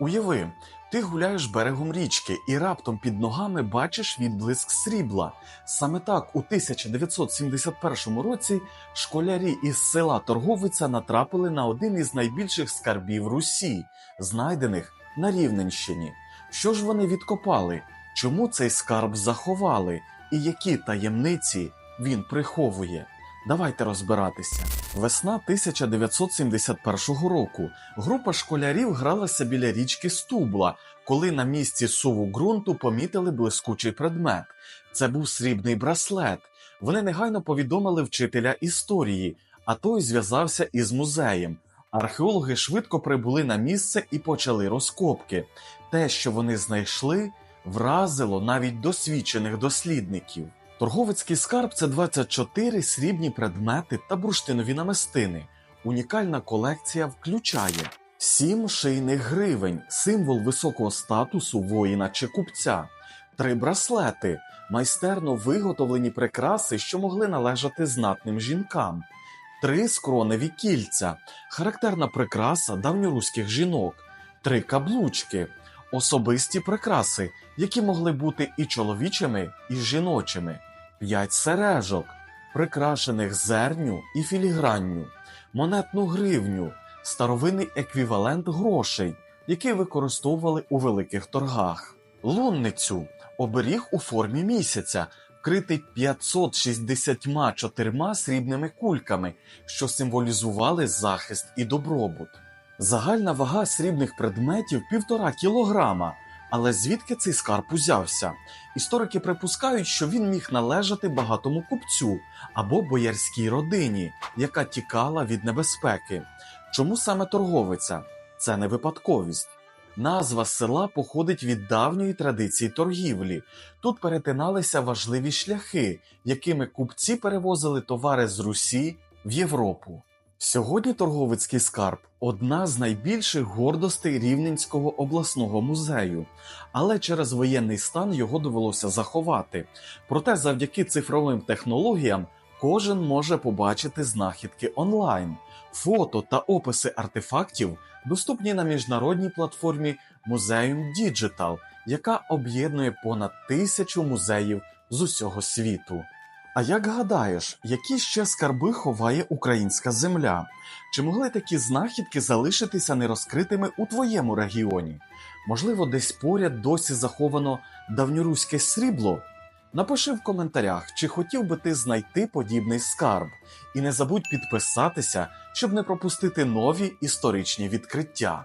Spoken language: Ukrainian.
Уяви, ти гуляєш берегом річки і раптом під ногами бачиш відблиск срібла. Саме так у 1971 році школярі із села Торговиця натрапили на один із найбільших скарбів Русі, знайдених на Рівненщині. Що ж вони відкопали? Чому цей скарб заховали? І які таємниці він приховує? Давайте розбиратися. Весна 1971 року. Група школярів гралася біля річки Стубла, коли на місці суву ґрунту помітили блискучий предмет. Це був срібний браслет. Вони негайно повідомили вчителя історії, а той зв'язався із музеєм. Археологи швидко прибули на місце і почали розкопки. Те, що вони знайшли, вразило навіть досвідчених дослідників. Торговецький скарб це 24 срібні предмети та бурштинові намистини. Унікальна колекція включає 7 шийних гривень, символ високого статусу воїна чи купця, 3 браслети, майстерно виготовлені прикраси, що могли належати знатним жінкам, 3 скроневі кільця, характерна прикраса давньоруських жінок, 3 каблучки, особисті прикраси, які могли бути і чоловічими, і жіночими, 5 сережок, прикрашених зерню і філігранню, монетну гривню, старовинний еквівалент грошей, які використовували у великих торгах, лунницю, оберіг у формі місяця, вкритий 564 срібними кульками, що символізували захист і добробут. Загальна вага срібних предметів півтора кілограма. Але звідки цей скарб узявся? Історики припускають, що він міг належати багатому купцю або боярській родині, яка тікала від небезпеки. Чому саме торговиця? Це не випадковість. Назва села походить від давньої традиції торгівлі. Тут перетиналися важливі шляхи, якими купці перевозили товари з Русі в Європу. Сьогодні торговицький скарб одна з найбільших гордостей Рівненського обласного музею, але через воєнний стан його довелося заховати. Проте, завдяки цифровим технологіям, кожен може побачити знахідки онлайн. Фото та описи артефактів доступні на міжнародній платформі Museum Digital, яка об'єднує понад тисячу музеїв з усього світу. А як гадаєш, які ще скарби ховає українська земля? Чи могли такі знахідки залишитися нерозкритими у твоєму регіоні? Можливо, десь поряд досі заховано давньоруське срібло? Напиши в коментарях, чи хотів би ти знайти подібний скарб, і не забудь підписатися, щоб не пропустити нові історичні відкриття.